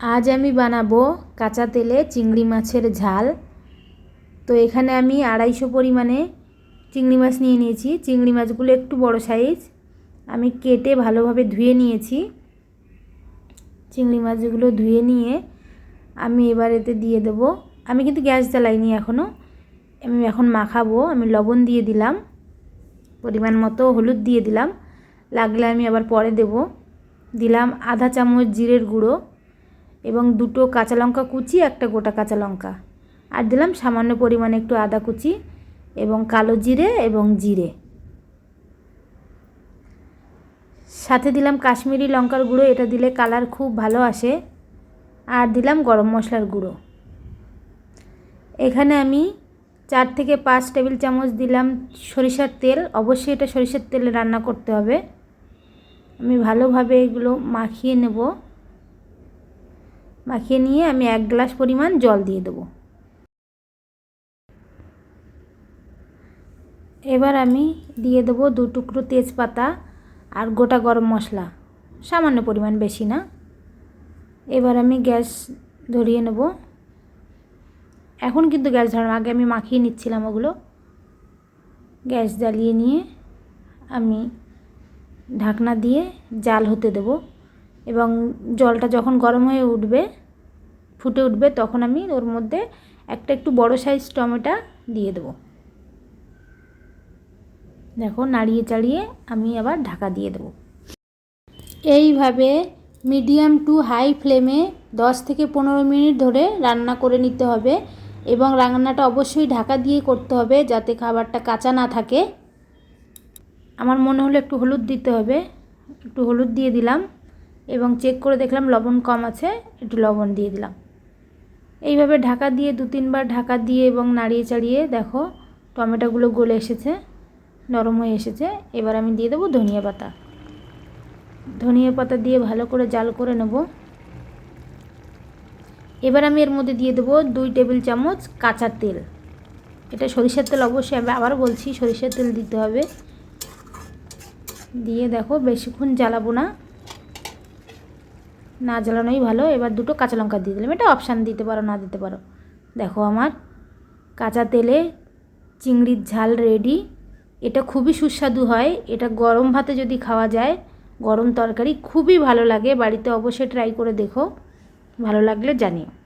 আজ আমি বানাবো কাঁচা তেলে চিংড়ি মাছের ঝাল। তো এখানে আমি আড়াইশো পরিমাণে চিংড়ি মাছ নিয়ে নিয়েছি। চিংড়ি মাছগুলো একটু বড় সাইজ। আমি কেটে ভালোভাবে ধুয়ে নিয়েছি। চিংড়ি মাছগুলো ধুয়ে নিয়ে আমি এবার এতে দিয়ে দেবো। আমি কিন্তু গ্যাস জ্বালাইনি এখনও আমি এখন মাখাবো। আমি লবণ দিয়ে দিলাম। পরিমাণ মতো হলুদ দিয়ে দিলাম। লাগলে আমি আবার পরে দেব। দিলাম আধা চামচ জিরের গুঁড়ো। এবং দুটো কাঁচা লঙ্কা কুচি, একটা গোটা কাঁচা লঙ্কা। আর দিলাম সামান্য পরিমাণে একটু আদা কুচি এবং কালো জিরে এবং জিরে। সাথে দিলাম কাশ্মীরি লঙ্কার গুঁড়ো, এটা দিলে কালার খুব ভালো আসে। আর দিলাম গরম মশলার গুঁড়ো। এখানে আমি চার থেকে পাঁচ টেবিল চামচ দিলাম সরিষার তেল। অবশ্যই এটা সরিষার তেলে রান্না করতে হবে। আমি ভালোভাবে এগুলো মাখিয়ে নেব। মাখিয়ে নিয়ে আমি এক গ্লাস পরিমাণ জল দিয়ে দেবো। এবার আমি দিয়ে দেবো দু টুকরো তেজপাতা আর গোটা গরম মশলা, সামান্য পরিমাণ বেশি না। এবার আমি গ্যাস ধরিয়ে নেব। এখন কিন্তু গ্যাস ধরানো আগে আমি মাখিয়ে নিচ্ছিলাম ওগুলো। গ্যাস জ্বালিয়ে নিয়ে আমি ঢাকনা দিয়ে জাল হতে দেব। এবং জলটা যখন গরম হয়ে উঠবে, ফুটে উঠবে, তখন আমি ওর মধ্যে একটা একটু বড় সাইজ টমেটো দিয়ে দেবো। দেখো, নাড়িয়ে চাড়িয়ে আমি আবার ঢাকা দিয়ে দেবো। এইভাবে মিডিয়াম টু হাই ফ্লেমে দশ থেকে পনেরো মিনিট ধরে রান্না করে নিতে হবে এবং রান্নাটা অবশ্যই ঢাকা দিয়ে করতে হবে যাতে খাবারটা কাঁচা না থাকে। আমার মনে হলো একটু হলুদ দিতে হবে। একটু হলুদ দিয়ে দিলাম। এবং চেক করে দেখলাম লবণ কম আছে, একটু লবণ দিয়ে দিলাম। এইভাবে ঢাকা দিয়ে দু তিনবার ঢাকা দিয়ে এবং নাড়িয়ে চাড়িয়ে দেখো টমেটোগুলো গলে এসেছে, নরম হয়ে এসেছে। এবার আমি দিয়ে দেবো ধনিয়া পাতা। ধনিয়া পাতা দিয়ে ভালো করে জাল করে নেব। এবার আমি এর মধ্যে দিয়ে দেবো দুই টেবিল চামচ কাঁচা তেল। এটা সরিষার তেল অবশ্যই আমি আবার বলছি, সরিষার তেল দিতে হবে। দিয়ে দেখো বেশিক্ষণ জ্বালাবো না। না জ্বালানোই ভালো। এবার দুটো কাঁচা লঙ্কা দিয়ে দিলাম। এটা অপশান দিতে পারো, না দিতে পারো। দেখো আমার কাঁচা তেলে চিংড়ির ঝাল রেডি এটা খুবই সুস্বাদু হয়। এটা গরম ভাতে যদি খাওয়া যায়, গরম তরকারি খুবই ভালো লাগে। বাড়িতে অবশ্যই ট্রাই করে দেখো। ভালো লাগলে জানিও।